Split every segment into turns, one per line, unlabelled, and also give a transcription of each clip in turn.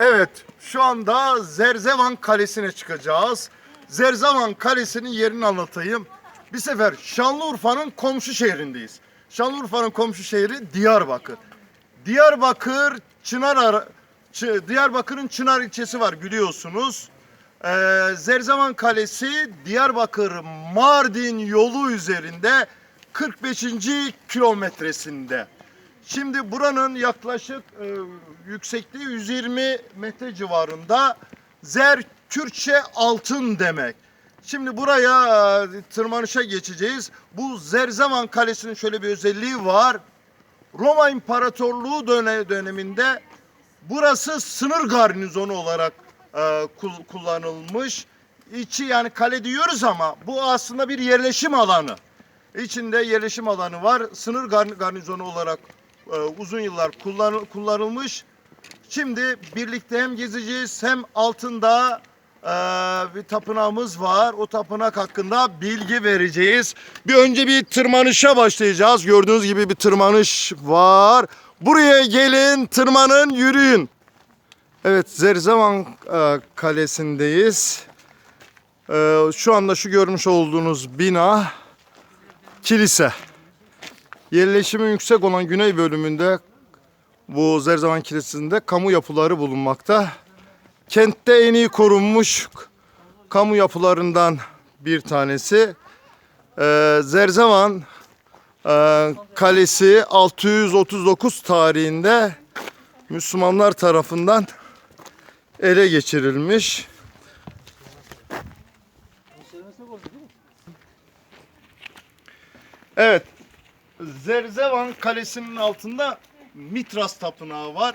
Evet, şu anda Zerzevan Kalesi'ne çıkacağız. Zerzevan Kalesi'nin yerini anlatayım. Bir sefer Şanlıurfa'nın komşu şehrindeyiz. Şanlıurfa'nın komşu şehri Diyarbakır. Diyarbakır, Çınar Diyarbakır'ın Çınar ilçesi var biliyorsunuz. Ee, Zerzevan Kalesi Diyarbakır Mardin yolu üzerinde 45. kilometresinde. Şimdi buranın yaklaşık e, yüksekliği 120 metre civarında. Zer Türkçe altın demek. Şimdi buraya e, tırmanışa geçeceğiz. Bu Zerzevan Kalesi'nin şöyle bir özelliği var. Roma İmparatorluğu döne- döneminde burası sınır garnizonu olarak e, kul- kullanılmış. İçi yani kale diyoruz ama bu aslında bir yerleşim alanı. İçinde yerleşim alanı var. Sınır gar- garnizonu olarak e, uzun yıllar kullan- kullanılmış. Şimdi birlikte hem gezeceğiz hem altında e, bir tapınağımız var. O tapınak hakkında bilgi vereceğiz. Bir önce bir tırmanışa başlayacağız. Gördüğünüz gibi bir tırmanış var. Buraya gelin, tırmanın, yürüyün. Evet, Zerzevan e, Kalesi'ndeyiz. E, şu anda şu görmüş olduğunuz bina kilise. Yerleşimi yüksek olan güney bölümünde bu Zerzevan Kilisesi'nde kamu yapıları bulunmakta. Kentte en iyi korunmuş kamu yapılarından bir tanesi. Ee, Zerzevan e, Kalesi 639 tarihinde Müslümanlar tarafından ele geçirilmiş. Evet. Zerzevan Kalesi'nin altında Mitras Tapınağı var.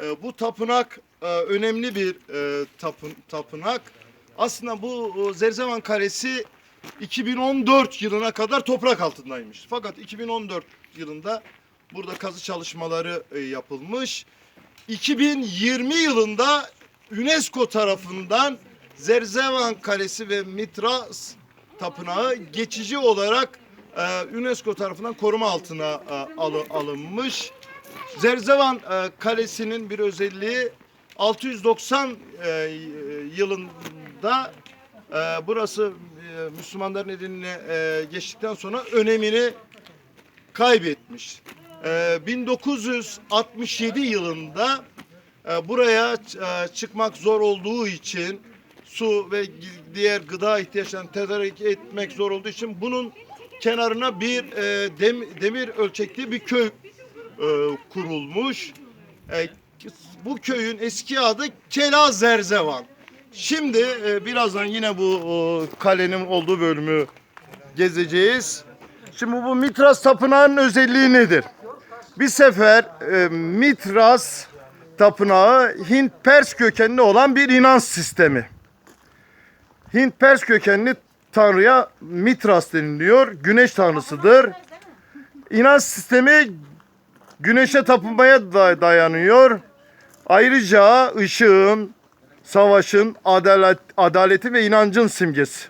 Ee, bu tapınak e, önemli bir e, tapın, tapınak. Aslında bu e, Zerzevan Kalesi 2014 yılına kadar toprak altındaymış. Fakat 2014 yılında burada kazı çalışmaları e, yapılmış. 2020 yılında UNESCO tarafından Zerzevan Kalesi ve Mitras Tapınağı geçici olarak e, UNESCO tarafından koruma altına e, alı- alınmış. Zerzevan e, Kalesi'nin bir özelliği 690 e, yılında burası Müslümanların eline geçtikten sonra önemini kaybetmiş. E, 1967 yılında buraya çıkmak zor olduğu için su ve diğer gıda ihtiyaçlarını tedarik etmek zor olduğu için bunun kenarına bir e, dem- demir ölçekli bir köy e, kurulmuş. E, bu köyün eski adı Kela Zerzevan. Şimdi e, birazdan yine bu e, kalenin olduğu bölümü gezeceğiz. Şimdi bu Mitras Tapınağı'nın özelliği nedir? Bir sefer e, Mitras Tapınağı Hint-Pers kökenli olan bir inanç sistemi. Hint-Pers kökenli tanrıya Mitras deniliyor. Güneş tanrısıdır. İnanç sistemi güneşe tapınmaya da- dayanıyor. Ayrıca ışığın, savaşın, adalet, adaleti ve inancın simgesi.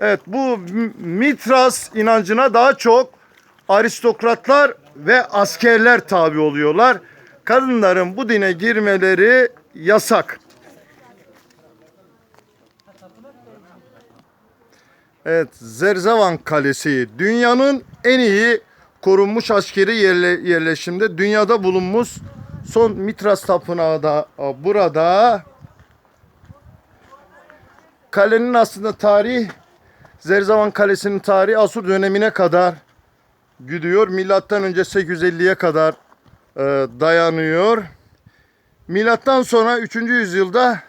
Evet bu Mitras inancına daha çok aristokratlar ve askerler tabi oluyorlar. Kadınların bu dine girmeleri yasak. Evet, Zerzevan Kalesi dünyanın en iyi korunmuş askeri yerle, yerleşimde dünyada bulunmuş son Mitras Tapınağı da burada. Kalenin aslında tarihi Zerzevan Kalesi'nin tarihi Asur dönemine kadar gidiyor. Milattan önce 850'ye kadar e, dayanıyor. Milattan sonra 3. yüzyılda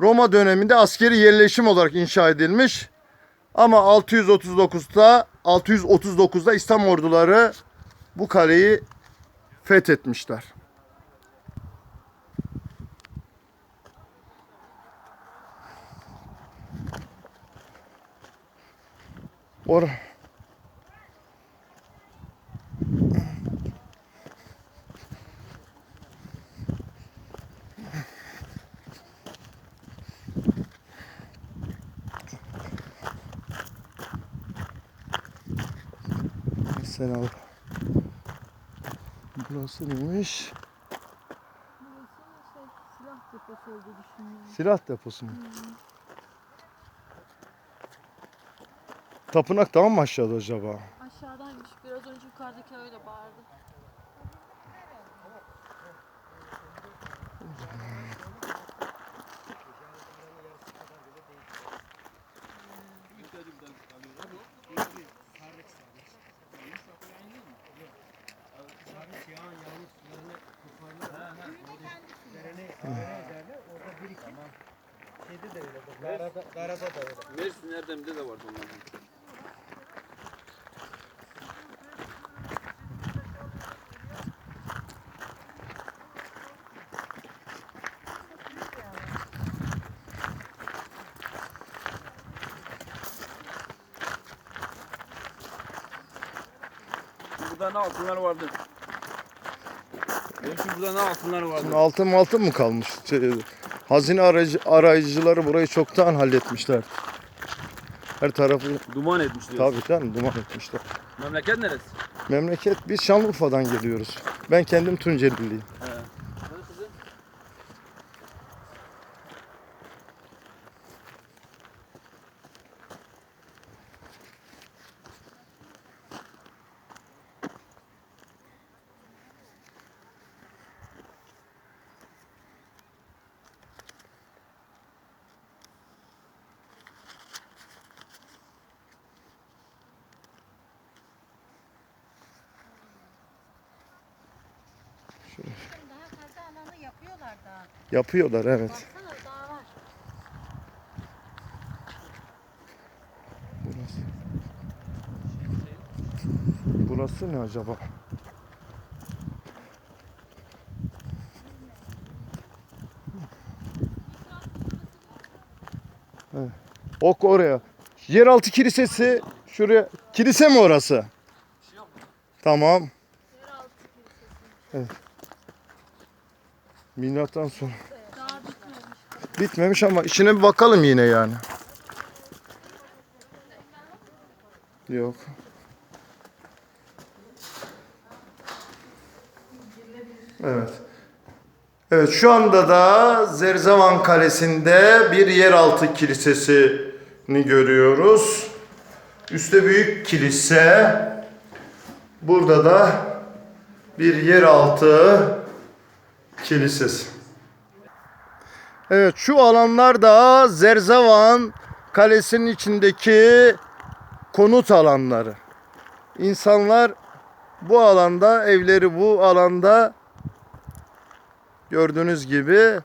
Roma döneminde askeri yerleşim olarak inşa edilmiş. Ama 639'da 639'da İslam orduları bu kaleyi fethetmişler. Or Selam. Burası neymiş?
deposu olduğu düşünüyorum.
Silah deposu mu? Tapınak tamam mı aşağıda acaba?
Aşağıdaymış. Biraz önce yukarıdaki öyle bağırdı.
Mersin Erdem'de de vardı onlardan. Burada ne altınlar vardı? Belki burada ne altınlar vardı?
Altın altın mı kalmış? Şey, hazine arayıcı, arayıcıları burayı çoktan halletmişler. Her tarafı
Duman etmiş diyorsun.
tabii canım duman etmişler.
Memleket neresi?
Memleket biz Şanlıurfa'dan geliyoruz. Ben kendim Tunceliliyim.
Daha fazla alanı yapıyorlar daha.
Yapıyorlar evet.
Baksana daha var.
Burası. Burası ne acaba? Evet. Ok oraya. Yeraltı kilisesi şuraya. Kilise mi orası? Tamam. Evet. Milattan sonra.
Bitmemiş.
Bitmemiş ama içine bir bakalım yine yani. Yok. Evet. Evet şu anda da Zerzevan Kalesi'nde bir yeraltı kilisesini görüyoruz. Üste büyük kilise. Burada da bir yeraltı kilisesi. Evet şu alanlar da Zerzevan Kalesi'nin içindeki konut alanları. İnsanlar bu alanda, evleri bu alanda gördüğünüz gibi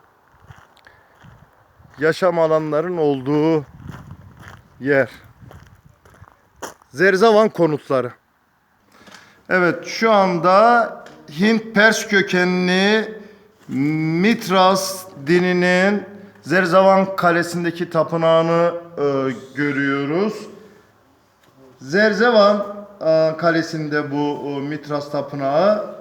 yaşam alanların olduğu yer. Zerzevan konutları. Evet şu anda Hint Pers kökenli Mitras dininin Zerzavan Kalesi'ndeki tapınağını e, görüyoruz. Zerzevan e, Kalesi'nde bu e, Mitras tapınağı.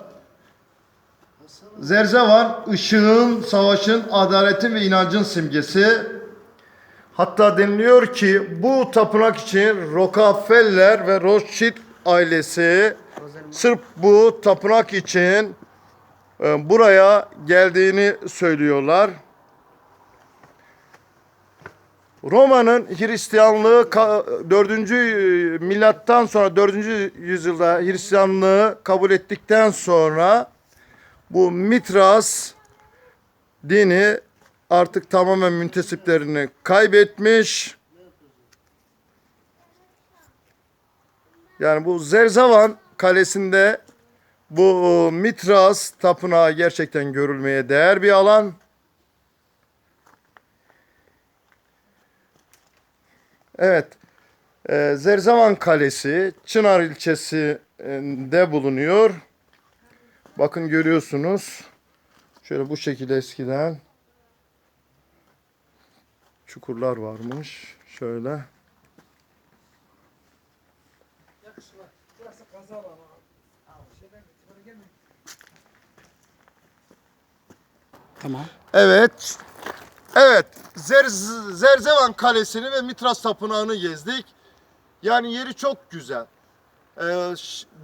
Zerzevan ışığın, savaşın, adaletin ve inancın simgesi. Hatta deniliyor ki bu tapınak için Rockefeller ve Rothschild ailesi sırf bu tapınak için buraya geldiğini söylüyorlar. Roma'nın Hristiyanlığı ka- 4. milattan sonra 4. yüzyılda Hristiyanlığı kabul ettikten sonra bu Mitras dini artık tamamen müntesiplerini kaybetmiş. Yani bu Zerzavan Kalesi'nde bu e, Mitras tapınağı gerçekten görülmeye değer bir alan. Evet. e, Kalesi Çınar ilçesinde bulunuyor. Bakın görüyorsunuz. Şöyle bu şekilde eskiden çukurlar varmış. Şöyle.
Tamam.
Evet. Evet. Zer- Zerzevan Kalesi'ni ve Mitras Tapınağı'nı gezdik. Yani yeri çok güzel. Ee,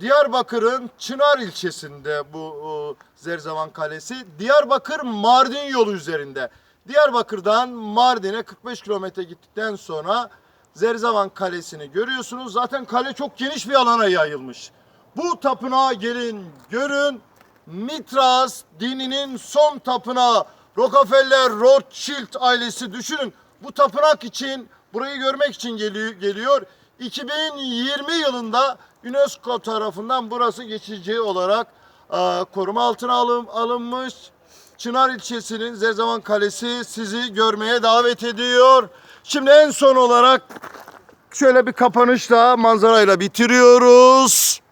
Diyarbakır'ın Çınar ilçesinde bu e, Zerzevan Kalesi. Diyarbakır Mardin yolu üzerinde. Diyarbakır'dan Mardin'e 45 kilometre gittikten sonra Zerzavan Kalesi'ni görüyorsunuz. Zaten kale çok geniş bir alana yayılmış. Bu tapınağa gelin, görün. Mitras dininin son tapınağı Rockefeller Rothschild ailesi düşünün. Bu tapınak için burayı görmek için geliyor. geliyor. 2020 yılında UNESCO tarafından burası geçici olarak e, koruma altına alın, alınmış. Çınar ilçesinin Zerzavan Kalesi sizi görmeye davet ediyor. Şimdi en son olarak şöyle bir kapanışla manzarayla bitiriyoruz.